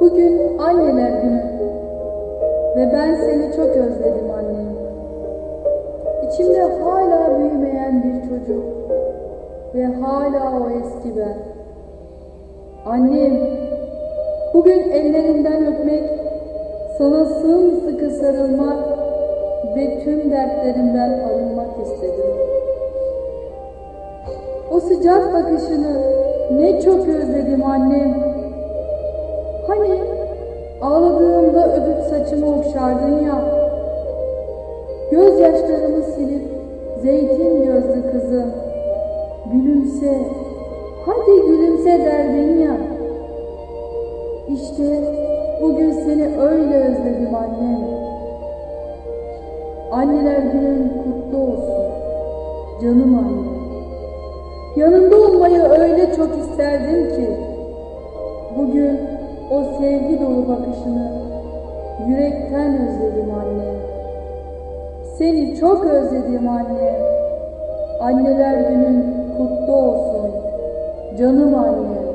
Bugün anneler günü ve ben seni çok özledim anne. İçimde hala büyümeyen bir çocuk ve hala o eski ben. Annem, bugün ellerinden öpmek sana sımsıkı sarılmak ve tüm dertlerimden arınmak istedim. O sıcak bakışını ne çok özledim annem. Hani ağladığımda öpüp saçımı okşardın ya. Gözyaşlarımı silip zeytin gözlü kızım. Gülümse, hadi gülümse derdin ya. İşte bugün seni öyle özledim annem. Anneler günün kutlu olsun. Canım annem. Yanında olmayı öyle çok isterdim ki. Bugün o sevgi dolu bakışını yürekten özledim anne. Seni çok özledim anne. Anneler günün kutlu olsun. Canım anne.